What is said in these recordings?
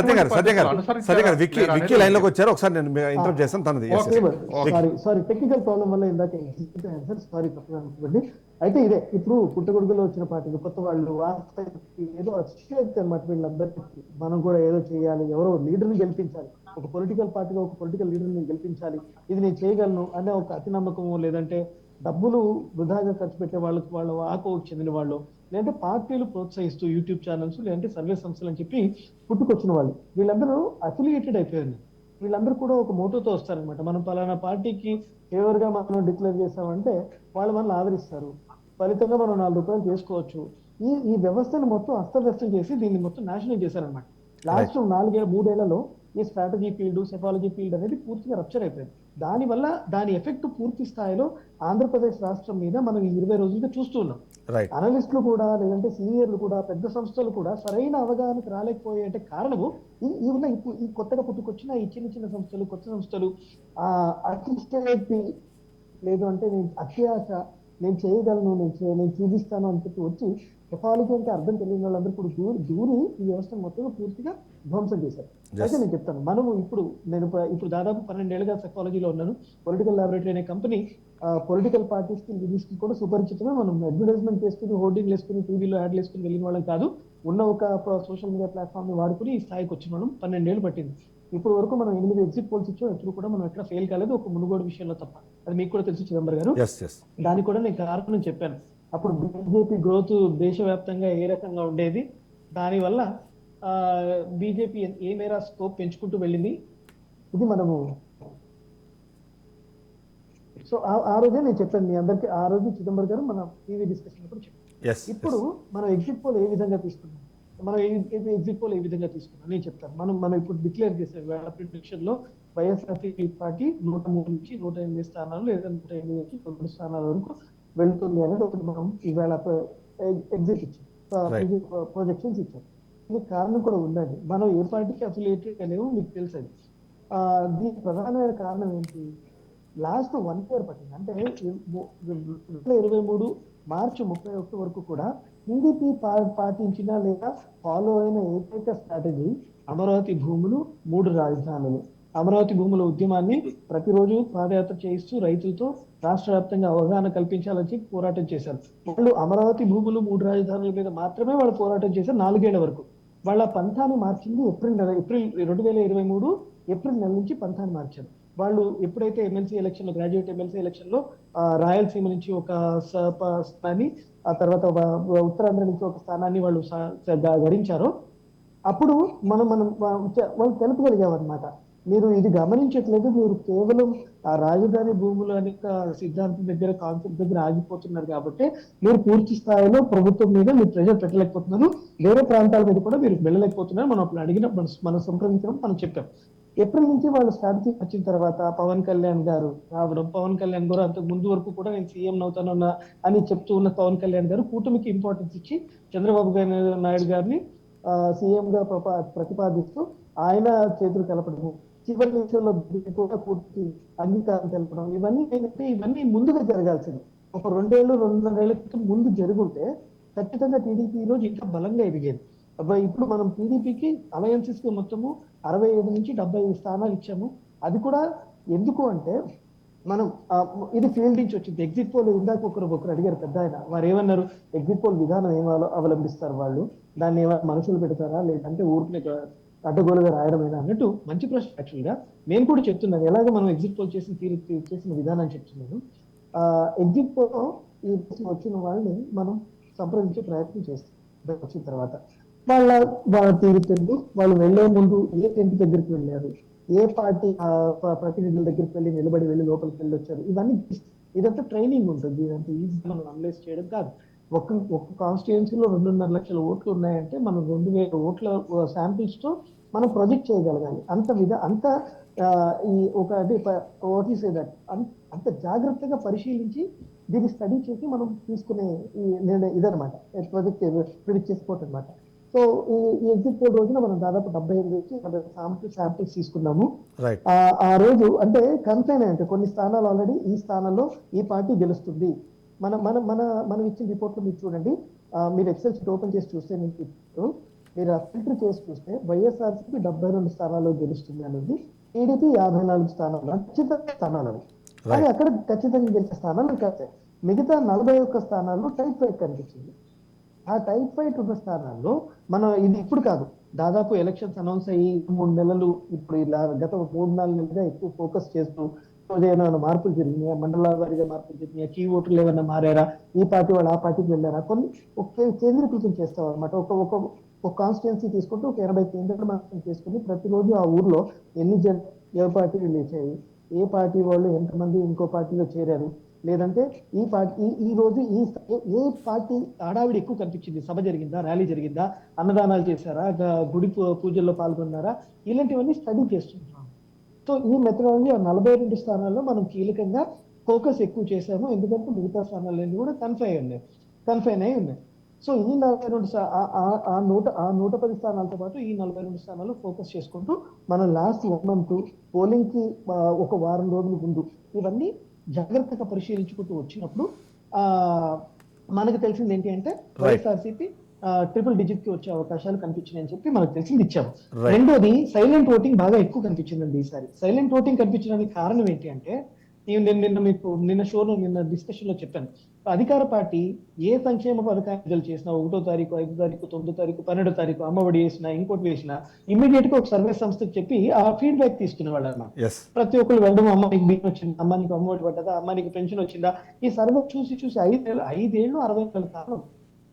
సత్య గారు సత్య గారు? సత్య గారు విక్కీ విక్కీ లైన్లోకి వచ్చారు ఒకసారి నేను ఇంటర్వ్యూ చేస్తాను తనది. సారీ సారీ టెక్నికల్ ప్రాబ్లం వల్ల ఇందాక సార్ సారీ తప్పదండి అయితే ఇదే ఇప్పుడు పుట్టగొడుగులో వచ్చిన పార్టీలు కొత్త వాళ్ళు ఏదో అతిశయోక్తి అనమాట వీళ్ళందరికీ. మనం కూడా ఏదో చేయాలి ఎవరో లీడర్ని గెలిపించాలి. ఒక పొలిటికల్ పార్టీగా ఒక పొలిటికల్ లీడర్ని గెలిపించాలి. ఇది నేను చేయగలను అనే ఒక అతి నమ్మకము లేదంటే డబ్బులు వృధాగా ఖర్చు పెట్టే వాళ్ళకి వాళ్ళ ఆకోకు చెందిన వాళ్ళు లేదంటే పార్టీలు ప్రోత్సహిస్తూ యూట్యూబ్ ఛానల్స్ లేదంటే సర్వే సంస్థలు అని చెప్పి పుట్టుకొచ్చిన వాళ్ళు. వీళ్ళందరూ అఫిలియేటెడ్ అయిపోయారు. వీళ్ళందరూ కూడా ఒక మోటోతో వస్తారనమాట మనం పలానా పార్టీకి ఫేవర్గా మనం డిక్లేర్ చేసామంటే వాళ్ళు మనల్ని ఆదరిస్తారు. ఫలితంగా మనం నాలుగు రూపాయలు చేసుకోవచ్చు. ఈ ఈ వ్యవస్థను మొత్తం అస్తవ్యస్తం చేసి దీన్ని మొత్తం నాశనం చేశారనమాట లాస్ట్ నాలుగేళ్ళ మూడేళ్ళలో ఈ స్ట్రాటజీ ఫీల్డ్ సెఫాలజీ ఫీల్డ్ అనేది పూర్తిగా రప్చర్ అయిపోయింది. దానివల్ల దాని ఎఫెక్ట్ పూర్తి స్థాయిలో ఆంధ్రప్రదేశ్ రాష్ట్రం మీద మనం ఈ ఇరవై రోజులుగా చూస్తూ ఉన్నాం. రైట్ అనలిస్టులు కూడా లేదంటే సీనియర్లు కూడా పెద్ద సంస్థలు కూడా సరైన అవగాహనకు రాలేకపోయే అంటే కారణము ఈ ఉన్న ఇప్పుడు ఈ కొత్తగా పుట్టుకొచ్చిన ఈ చిన్న చిన్న సంస్థలు కొత్త సంస్థలు ఆ అతిష్టేటి లేదు అంటే అత్యాశ నేను చేయగలను నేను చే- నేను చూపిస్తాను అని చెప్పి వచ్చి టెక్నాలజీ అంటే అర్థం తెలియని వాళ్ళందరూ ఇప్పుడు దూరి దూరి ఈ వ్యవస్థను మొత్తం పూర్తిగా ధ్వంసం చేశారు. అయితే నేను చెప్తాను మనము ఇప్పుడు నేను ఇప్పుడు- దాదాపు పన్నెండేళ్ళుగా సెకాలజీలో ఉన్నాను. పొలిటికల్ లాబొరేటరీ అనే కంపెనీ పొలిటికల్ పార్టీస్కి కి కూడా సుపరిచితమే మనం అడ్వర్టైజ్మెంట్ చేసుకుని హోర్డింగ్ వేసుకుని టీవీలో యాడ్ వేసుకుని వెళ్ళిన వాళ్ళం కాదు. ఉన్న ఒక సోషల్ మీడియా ప్లాట్ఫామ్ని వాడుకుని ఈ స్థాయికి వచ్చిన వాళ్ళం పన్నెండేళ్ళు పట్టింది. ఇప్పుడు వరకు మనం ఎనిమిది ఎగ్జిట్ పోల్స్ ఇచ్చాం ఎప్పుడు కూడా మనం ఎక్కడ ఫెయిల్ కాలేదు ఒక మునుగోడు విషయంలో తప్ప. అది మీకు కూడా తెలుసు చిదంబర్ గారు. దానికి కూడా నేను కారణం చెప్పాను. అప్పుడు బీజేపీ గ్రోత్ దేశవ్యాప్తంగా ఏ రకంగా ఉండేది? దానివల్ల బీజేపీ ఏ మేర స్కోప్ పెంచుకుంటూ వెళ్ళింది? ఇది మనము సో ఆ- రోజే నేను చెప్పాను మీ అందరికి. ఆ రోజు చిదంబర్ గారు మన టీవీ డిస్కషన్ కూడా చెప్పాను ఎస్ ఇప్పుడు మనం ఎగ్జిట్ పోల్ ఏ విధంగా తీసుకున్నాం? మనం ఎగ్జిట్ పోల్ ఏ విధంగా తీసుకున్నాం? నేను చెప్తాను. మనం మనం ఇప్పుడు డిక్లేర్ చేసే వేళ ప్రిడిక్షన్లో వైఎస్ఆర్సీపీ పార్టీ నూట మూడు నుంచి నూట ఎనిమిది స్థానాలు లేదా నూట ఎనిమిది నుంచి తొమ్మిది స్థానాల వరకు వెళ్తుంది అనేది ఒకటి మనం ఈవేళ ఎగ్జిట్ ఇచ్చాం. ప్రొజెక్షన్స్ ఇచ్చాం. దీనికి కారణం కూడా ఉందండి. మనం ఏ పార్టీకి అఫిలియేటెడ్ అనేవి మీకు తెలుసు అది. ఆ, దీనికి ప్రధానమైన కారణం ఏంటి? లాస్ట్ వన్ ఇయర్ పట్టింది. అంటే రెండు వేల ఇరవై మూడు మార్చి ముప్పై ఒకటి వరకు కూడా టీడీపీ పా- పాటించిన లేదా ఫాలో అయిన ఏకైక స్ట్రాటజీ అమరావతి భూములు మూడు రాజధానులు. అమరావతి భూముల ఉద్యమాన్ని ప్రతిరోజు పాదయాత్ర చేయిస్తూ రైతులతో రాష్ట్ర వ్యాప్తంగా అవగాహన కల్పించాలని చెప్పి పోరాటం చేశారు. వాళ్ళు అమరావతి భూములు మూడు రాజధానుల మీద మాత్రమే వాళ్ళు పోరాటం చేశారు నాలుగేళ్ళ వరకు. వాళ్ళ పంతాన్ని మార్చింది ఏప్రిల్ నెల ఏప్రిల్ రెండు వేల ఇరవై మూడు ఏప్రిల్ నెల నుంచి పంతాన్ని మార్చారు. వాళ్ళు ఎప్పుడైతే ఎమ్మెల్సీ ఎలక్షన్లో గ్రాడ్యుయేట్ ఎమ్మెల్సీ ఎలక్షన్లో రాయలసీమ నుంచి ఒక స్థానాన్ని ఆ తర్వాత ఉత్తరాంధ్ర నుంచి ఒక స్థానాన్ని వాళ్ళు గడించారు గడించారో అప్పుడు మనం మనం వా- చ- వాళ్ళు తెలుపగలిగామన్నమాట మీరు ఇది గమనించట్లేదు మీరు కేవలం ఆ రాజధాని భూములు అనే సిద్ధాంతం దగ్గర కాన్సెప్ట్ దగ్గర ఆగిపోతున్నారు కాబట్టి మీరు పూర్తి స్థాయిలో ప్రభుత్వం మీద మీరు ప్రెజర్ పెట్టలేకపోతున్నారు వేరే ప్రాంతాల మీద కూడా మీరు వెళ్ళలేకపోతున్నారు. మనం అప్పుడు అడిగిన మనం- మనం సంప్రదించడం మనం చెప్పాం. ఏప్రిల్ నుంచి వాళ్ళు స్ట్రాటజీ వచ్చిన తర్వాత పవన్ కళ్యాణ్ గారు రావడం పవన్ కళ్యాణ్ గారు అంతకు ముందు వరకు కూడా నేను సీఎం అవుతానన్నా అని చెప్తూ ఉన్న పవన్ కళ్యాణ్ గారు కూటమికి ఇంపార్టెన్స్ ఇచ్చి చంద్రబాబు నాయుడు గారిని సీఎం గా ప్రపా- ప్రతిపాదిస్తూ ఆయన చేతులు కలపడము. చివరి నిమిషంలో కూడా పూర్తి అంగీకారం తెలపడం. ఇవన్నీ ఏంటంటే ఇవన్నీ ముందుగా జరగాల్సింది. ఒక రెండేళ్ళు రెండున్నరేళ్ళ క్రితం ముందు జరుగుంటే ఖచ్చితంగా టీడీపీ ఈ రోజు ఇంకా బలంగా ఎదిగేది. ఇప్పుడు మనం టీడీపీకి అలయన్సెస్కి మొత్తము అరవై ఏడు నుంచి డెబ్బై ఐదు స్థానాలు ఇచ్చాము. అది కూడా ఎందుకు అంటే మనం ఇది ఫీల్డ్ నుంచి వచ్చింది. ఎగ్జిట్ పోల్ ఇందాక ఒకరు ఒకరు అడిగారు పెద్ద ఆయన. వారు ఏమన్నారు? ఎగ్జిట్ పోల్ విధానం ఏమో అవలంబిస్తారు వాళ్ళు? దాన్ని ఏమైనా మనుషులు పెడతారా? లేదంటే ఊరికి అడ్డగోలుగా రాయడమేనా అన్నట్టు మంచి ప్రశ్న యాక్చువల్గా నేను కూడా చెప్తున్నాను ఎలాగ మనం ఎగ్జిట్ పోల్ చేసిన తీరు చేసిన విధానం చెప్తున్నాను. ఎగ్జిట్ పోల్ ఈ వచ్చిన వాళ్ళని మనం సంప్రదించే ప్రయత్నం చేస్తాం. వచ్చిన తర్వాత వాళ్ళ వాళ్ళ తీరు వాళ్ళు వెళ్ళే ముందు ఏ టెంట్ దగ్గరికి వెళ్ళారు? ఏ పార్టీ ప్రతినిధుల దగ్గరికి వెళ్ళి నిలబడి వెళ్ళి లోపలికి వెళ్ళి వచ్చారు ఇవన్నీ ఇదంతా ట్రైనింగ్ ఉంటుంది. ఇదంతా ఈజీ మనం అనలైజ్ చేయడం కాదు. ఒక్క ఒక్క కాన్స్టిట్యున్సీలో రెండున్నర లక్షల ఓట్లు ఉన్నాయంటే మనం రెండు వేల ఓట్ల శాంపిల్స్తో మనం ప్రొజెక్ట్ చేయగలగాలి. అంత విధ అంత ఈ ఒక అంటే వాట్ ఈస్ దట్ అంత జాగ్రత్తగా పరిశీలించి దీన్ని స్టడీ చేసి మనం తీసుకునే నిర్ణయం ఇదనమాట ప్రొజెక్ట్ ప్రిడిక్ట్ చేసుకోవటం అనమాట సో ఈ ఎగ్జిట్ పోల్ రోజున మనం దాదాపు డెబ్బై ఎనిమిది నుంచి డెబ్బై శాంపిల్ శాంపిల్స్ తీసుకున్నాము. ఆ రోజు అంటే కన్ఫైన్ అంటే కొన్ని స్థానాలు ఆల్రెడీ ఈ స్థానంలో ఈ పార్టీ గెలుస్తుంది. మన మన మన మనం ఇచ్చిన రిపోర్ట్లో మీరు చూడండి. మీరు ఎక్సెల్ షీట్ ఓపెన్ చేసి చూస్తే మీకు మీరు ఫిల్టర్ చేసి చూస్తే వైఎస్ఆర్సీపీ డెబ్బై రెండు స్థానాల్లో గెలుస్తుంది అనేది టీడీపీ యాభై నాలుగు స్థానాలు ఖచ్చితంగా స్థానాలు అవి. కానీ అక్కడ ఖచ్చితంగా గెలిచే స్థానాలు కాదు మిగతా నలభై ఒక్క స్థానాల్లో టైప్ కనిపించింది ఆ టైప్ ఫైట్ ఉన్న స్థానాల్లో మనం ఇది ఇప్పుడు కాదు. దాదాపు ఎలక్షన్స్ అనౌన్స్ అయ్యి మూడు నెలలు ఇప్పుడు ఇలా గత మూడు నాలుగు నెలలుగా ఎక్కువ ఫోకస్ చేస్తూ ఏమైనా మార్పులు జరిగినాయా? మండల వారిగా మార్పులు జరిగినాయా? కీ ఓట్లు ఏమైనా మారారా? ఈ పార్టీ వాళ్ళు ఆ పార్టీకి వెళ్ళారా? కొన్ని ఒకే కేంద్రీకృతం చేస్తాం అనమాట ఒక ఒక ఒక కాన్స్టిట్యున్సీ తీసుకుంటే ఒక ఎనభై కేంద్రాలు మాత్రం చేసుకుని ప్రతిరోజు ఆ ఊర్లో ఎన్ని జన్ ఏ పార్టీలు లేచాయి? ఏ పార్టీ వాళ్ళు ఎంతమంది ఇంకో పార్టీలో చేరారు? లేదంటే ఈ పార్టీ ఈ- ఈ రోజు ఈ ఏ- పార్టీ హడావిడి ఎక్కువ కనిపించింది? సభ జరిగిందా? ర్యాలీ జరిగిందా? అన్నదానాలు చేశారా? గుడి పూ- పూజల్లో పాల్గొన్నారా? ఇలాంటివన్నీ స్టడీ చేస్తున్నాం సో ఈ మెథడాలజీ ఆ నలభై రెండు స్థానాల్లో మనం కీలకంగా ఫోకస్ ఎక్కువ చేశాము. ఎందుకంటే మిగతా స్థానాలన్నీ కూడా కన్ఫైన్ ఉన్నాయి కన్ఫైన్ అయి ఉన్నాయి. సో ఈ నలభై రెండు ఆ- నూట ఆ నూట పది స్థానాలతో పాటు ఈ నలభై రెండు స్థానాలు ఫోకస్ చేసుకుంటూ మనం లాస్ట్ వన్ మంత్ పోలింగ్కి ఒక వారం రోజుల ముందు ఇవన్నీ జాగ్రత్తగా పరిశీలించుకుంటూ వచ్చినప్పుడు ఆ మనకు తెలిసింది ఏంటి అంటే వైఎస్ఆర్సీపీ ట్రిపుల్ డిజిట్కి వచ్చే అవకాశాలు కనిపించినాయి అని చెప్పి మనకు తెలిసింది ఇచ్చాము. రెండోది సైలెంట్ ఓటింగ్ బాగా ఎక్కువ కనిపించిందండి ఈసారి. సైలెంట్ ఓటింగ్ కనిపించడానికి కారణం ఏంటి అంటే నేను నిన్న మీకు నిన్న షోలో నిన్న డిస్కషన్లో చెప్పాను. అధికార పార్టీ ఏ సంక్షేమ పథకాన్ని విడుదల చేసినా ఒకటో తారీఖు ఐదో తారీఖు తొమ్మిదో తారీఖు పన్నెండో తారీఖు అమ్మఒడి వేసినా ఇంకోటి వేసినా ఇమీడియట్గా ఒక సర్వే సంస్థకి చెప్పి ఆ ఫీడ్బ్యాక్ తీసుకునే వాళ్ళు అన్నమాట ప్రతి ఒక్కరు వెళ్ళడం అమ్మ నీకు బియ్యం వచ్చింది అమ్మ నీకు అమ్మఒడి పడ్డదా అమ్మ నీకు పెన్షన్ వచ్చిందా ఈ సర్వే చూసి చూసి ఐదేళ్ళు ఐదేళ్ళు అరవై నెలల కాలం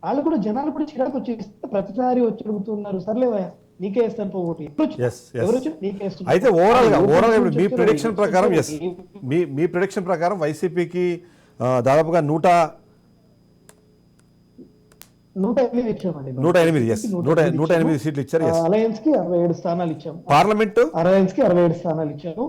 వాళ్ళు కూడా జనాలు కూడా చిరాకు వచ్చేస్తే ప్రతిసారి వచ్చి అడుగుతున్నారు సర్లేవయ్యా నీకే వేస్తాను పో ఓటు ఎప్పుడు వచ్చి- Yes, yes. ఎవరు వచ్చి నీకే వేస్తున్నారు. అయితే ఓవరాల్గా ఓవరాల్ మీ ప్రిడిక్షన్ ప్రకారం ఎస్? మీ మీ ప్రిడిక్షన్ ప్రకారం వైసీపీకి దాదాపుగా నూట నూట ఎనిమిది ఇచ్చామండి. నూట ఎనిమిది ఎస్ నూట నూట ఎనిమిది సీట్లు ఇచ్చారు అలయన్స్కి అరవై ఏడు స్థానాలు ఇచ్చాము. పార్లమెంట్ అలయన్స్కి అరవై ఏడు స్థానాలు ఇచ్చాము.